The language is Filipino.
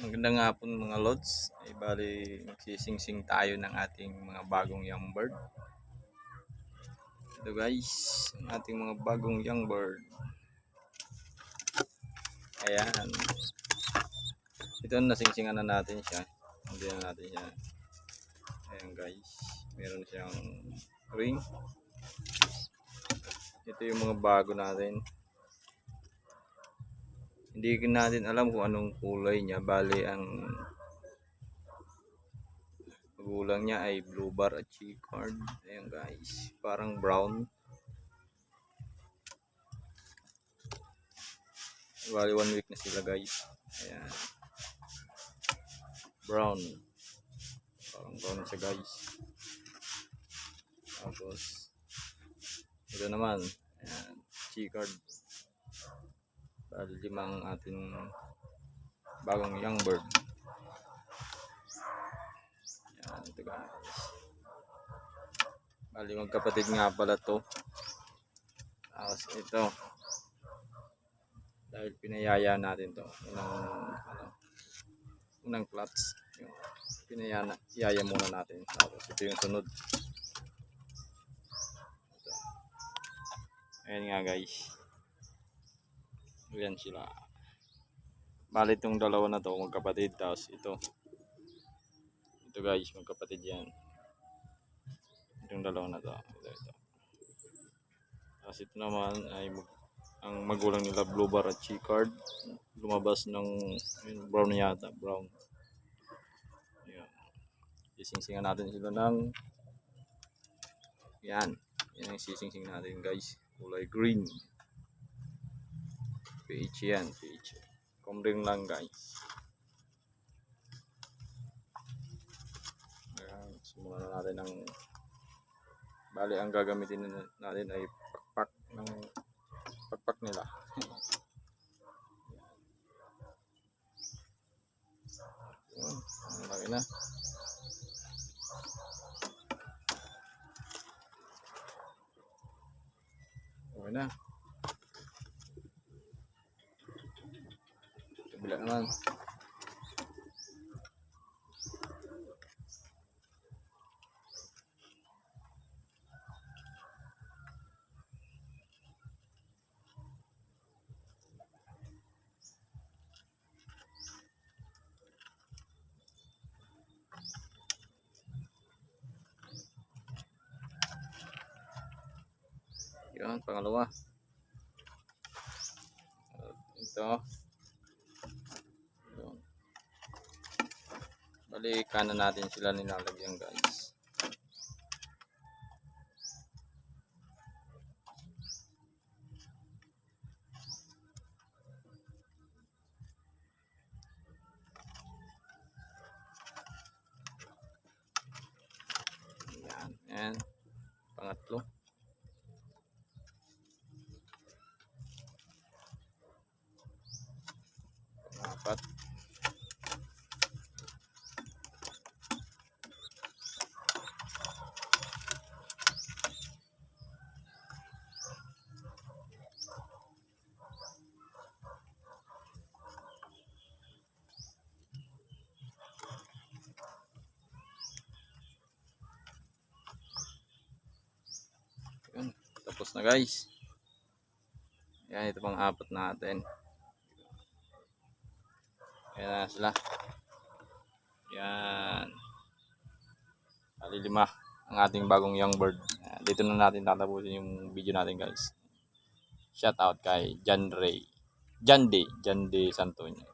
Magandang hapon mga lods. Ay bali magsisingsing tayo ng ating mga bagong young bird. Ito guys, ang ating mga bagong young bird. Ayan. Ito nasingsingan na natin siya. Hindi na natin siya. Ayan guys. Meron siyang ring. Ito yung mga bago natin. Hindi natin alam kung anong kulay niya. Bali, ang magulang niya ay blue bar at checkered. Ayan guys. Parang brown. Bali, one week na sila guys. Ayan. Brown. Parang brown siya guys. Tapos, ito naman. Ayan. Checkered. Bali lima ang ating bagong young bird. Yan, ito guys. Bali magkapatid nga pala to. Tapos ito. Dahil pinayaya natin to. Unang, ano, unang plots. Yung Pinayaya yaya muna natin. Tapos ito yung sunod. Ayan nga guys. Ayan sila. Bali itong dalawa na to magkapatid. Tapos ito. Ito guys, magkapatid yan. Itong dalawa na to. Ito, ito. Tapos ito naman ay mag- ang magulang nila blue bar at checkered. Lumabas ng brown yata. Brown. Ayan. Sisingsingan natin sila ng yan. Yan ang sisingsing natin guys. Kulay green. PH yan, PH. Kumring lang guys. Ayan, simulan na natin ng bali ang gagamitin na- natin ay pakpak ng pakpak nila. Ayan, ang na. Okay na. Kabila naman. Yun, pangalawa. Ito. Yun. Bali, kanan natin sila nilalagyan guys. Yan, yan. Pangatlo. Pangapat. Yun, tapos na guys. Yan, ito pang apat natin. Ayan na sila. Yan. Bali lima ang ating bagong young bird. Ayan, Dito na natin tatapusin yung video natin guys. Shout out kay John Ray. John Day. John Day Santonio.